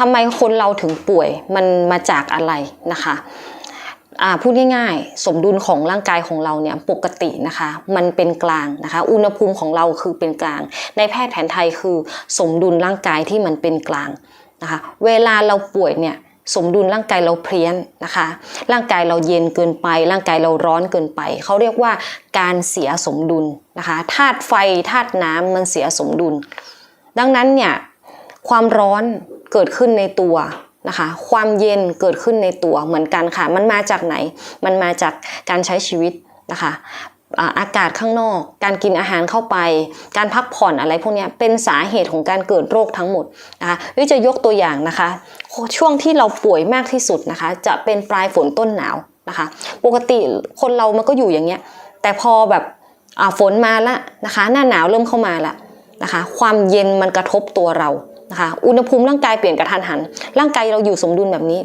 ทำไมคนเราถึงป่วยมันมาจากอะไรนะคะอ่าพูดง่ายๆ สมดุลของร่างกายของเราเนี่ยปกตินะคะ มันเป็นกลางนะคะ อุณหภูมิของเราคือเป็นกลาง ในแพทย์แผนไทยคือสมดุลร่างกายที่มันเป็นกลางนะคะ เวลาเราป่วยเนี่ยสมดุลร่างกายเราเพี้ยนนะคะ ร่างกายเราเย็นเกินไป ร่างกายเราร้อนเกินไป เขาเรียกว่าการเสียสมดุลนะคะ ธาตุไฟธาตุน้ำมันเสียสมดุล ดังนั้นเนี่ยความร้อน เกิดขึ้นในตัวนะคะ ความเย็นเกิดขึ้นในตัวเหมือนกันค่ะ มันมาจากไหน มันมาจากการใช้ชีวิตนะคะอากาศข้างนอก การกินอาหารเข้าไป การพักผ่อนอะไรพวกนี้เป็นสาเหตุของการเกิดโรคทั้งหมดนะคะวิจะยกตัวอย่างนะคะ ช่วงที่เราป่วยมากที่สุดนะคะ จะเป็นปลายฝนต้นหนาวนะคะ ปกติคนเรามันก็อยู่อย่างเงี้ย แต่พอแบบฝนมาละนะคะ หน้าหนาวเริ่มเข้ามาละนะคะ ความเย็นมันกระทบตัวเรา นะคะอุณหภูมิร่างกายเปลี่ยนกระทันหัน ร่างกายเราอยู่สมดุลแบบนี้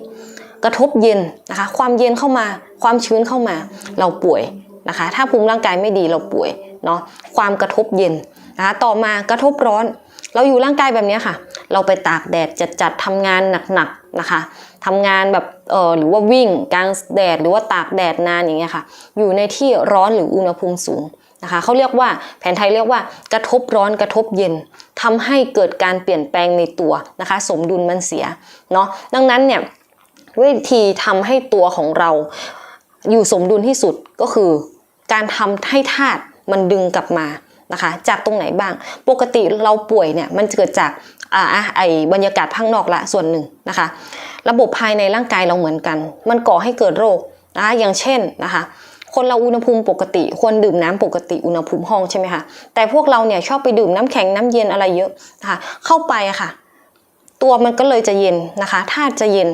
กระทบเย็นนะคะความเย็นเข้ามาความชื้นเข้ามาเราป่วยนะคะ ถ้าภูมิร่างกายไม่ดีเราป่วยเนาะความกระทบเย็นนะคะต่อมากระทบร้อน เราอยู่ร่างกายแบบนี้ค่ะ เราไปตากแดดจัดจัดๆทำงานหนักๆนะคะทำงานแบบเออหรือว่าวิ่งกลางแดดหรือว่าตากแดดนานอย่างเงี้ยค่ะ อยู่ในที่ร้อนหรืออุณหภูมิสูง นะคะเขาเรียกว่าแผนไทยเรียกว่ากระทบร้อนกระทบเย็นทำให้เกิดการเปลี่ยนแปลงในตัวนะคะ สมดุลมันเสียเนาะดังนั้นเนี่ยวิธีทำให้ตัวของเราอยู่สมดุลที่สุดก็คือ การทำให้ธาตุมันดึงกลับมานะคะจากตรงไหนบ้าง ปกติเราป่วยเนี่ยมันเกิดจากอ่าไอบรรยากาศข้างนอกละส่วนหนึ่งนะคะ ระบบภายในร่างกายเราเหมือนกัน มันก่อให้เกิดโรคนะคะอย่างเช่นนะคะ คนเราอุณหภูมิปกติควรดื่มน้ำปกติอุณหภูมิห้องใช่ไหมคะแต่พวกเราเนี่ยชอบไปดื่มน้ำแข็งน้ำเย็นอะไรเยอะนะคะเข้าไปอะค่ะ ตัวมันก็เลยจะเย็นนะคะธาตุจะเย็น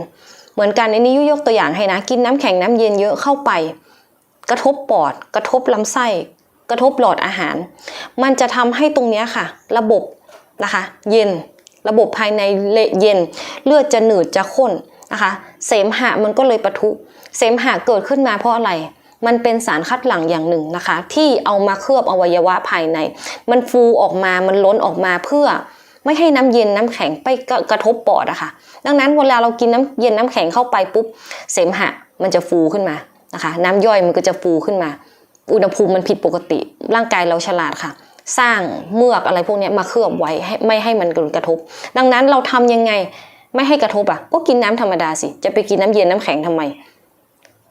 เหมือนกันอันนี้ยุยกตัวอย่างให้นะ กินน้ำแข็งน้ำเย็นเยอะเข้าไป กระทบปอด กระทบลำไส้ กระทบหลอดอาหาร มันจะทำให้ตรงเนี้ยค่ะ ระบบนะคะเย็นระบบภายในเละเย็น เลือดจะหนืดจะข้นนะคะ เสมหะมันก็เลยปะทุ เสมหะเกิดขึ้นมาเพราะอะไร มันเป็นสารคัดหลั่งอย่างหนึ่งนะคะ ที่เอามาเคลือบอวัยวะภายใน มันฟูออกมามันล้นออกมาเพื่อไม่ให้น้ำเย็นน้ำแข็งไปกระกระทบปอดอะค่ะ ดังนั้นเวลาเรากินน้ำเย็นน้ำแข็งเข้าไปปุ๊บ เสมหะมันจะฟูขึ้นมานะคะ น้ำย่อยมันก็จะฟูขึ้นมา อุณหภูมิมันผิดปกติ ร่างกายเราฉลาดค่ะ สร้างเมือกอะไรพวกนี้มาเคลือบไว้ไม่ให้มันกระทบ ดังนั้นเราทำยังไงไม่ให้กระทบอะก็กินน้ำธรรมดาสิ จะไปกินน้ำเย็นน้ำแข็งทำไม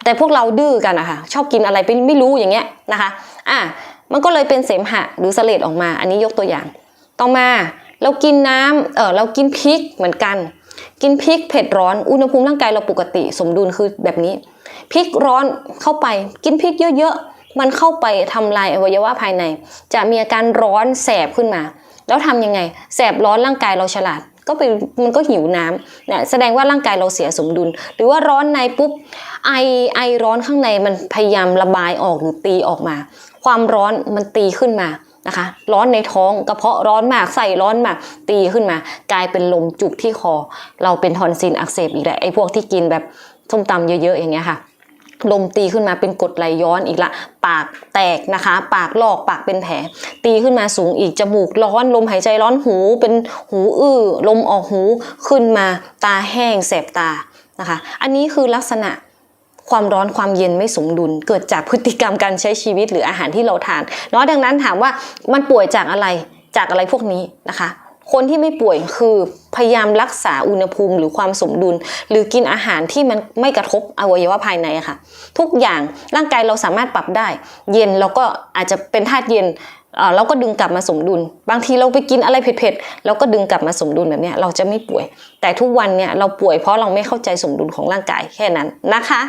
แต่พวกเราดื้อกันอะค่ะชอบกินอะไรไปไม่รู้อย่างเงี้ยนะคะอะมันก็เลยเป็นเสมหะหรือเสลดออกมา อันนี้ยกตัวอย่าง ต่อมาเรากินน้ำเออเรากินพริกเหมือนกัน กินพริกเผ็ดร้อนอุณหภูมิร่างกายเราปกติสมดุลคือแบบนี้พริกร้อนเข้าไปกินพริกเยอะๆมันเข้าไปทำลายอวัยวะภายใน จะมีอาการร้อนแสบขึ้นมา แล้วทำยังไง แสบร้อนร่างกายเราฉลาด ก็ไปมันก็หิวน้ำเนี่ยแสดงว่าร่างกายเราเสียสมดุล หรือว่าร้อนในปุ๊บไอไอร้อนข้างในมันพยายามระบายออกหรือตีออกมา ความร้อนมันตีขึ้นมานะคะร้อนในท้องกระเพาะร้อนมากใส่ร้อนมากตีขึ้นมา กลายเป็นลมจุกที่คอ เราเป็นทอนซิลอักเสบอีกแหล้วไอ้พวกที่กินแบบส้มตำเยอะๆอย่างเงี้ยค่ะ ลมตีขึ้นมาเป็นกดไหลย้อนอีกละ ปากแตกนะคะ ปากลอกปากเป็นแผล ตีขึ้นมาสูงอีกจมูกร้อนลมหายใจร้อนหูเป็นหูอื้อลมออกหูขึ้นมาตาแห้งแสบตานะคะ อันนี้คือลักษณะความร้อนความเย็นไม่สมดุล เกิดจากพฤติกรรมการใช้ชีวิตหรืออาหารที่เราทานเนาะดังนั้นถามว่ามันป่วยจากอะไรจากอะไรพวกนี้นะคะ คนที่ไม่ป่วยคือ พยายามรักษาอุณหภูมิหรือความสมดุล หรือกินอาหารที่มันไม่กระทบอวัยวะภายในค่ะ ทุกอย่างร่างกายเราสามารถปรับได้ เย็นเราก็อาจจะเป็นธาตุเย็นเอ่อเราก็ดึงกลับมาสมดุล บางทีเราไปกินอะไรเผ็ดๆเราก็ดึงกลับมาสมดุลแบบเนี้ยเราจะไม่ป่วย แต่ทุกวันเนี่ยเราป่วยเพราะเราไม่เข้าใจสมดุลของร่างกายแค่นั้นนะคะ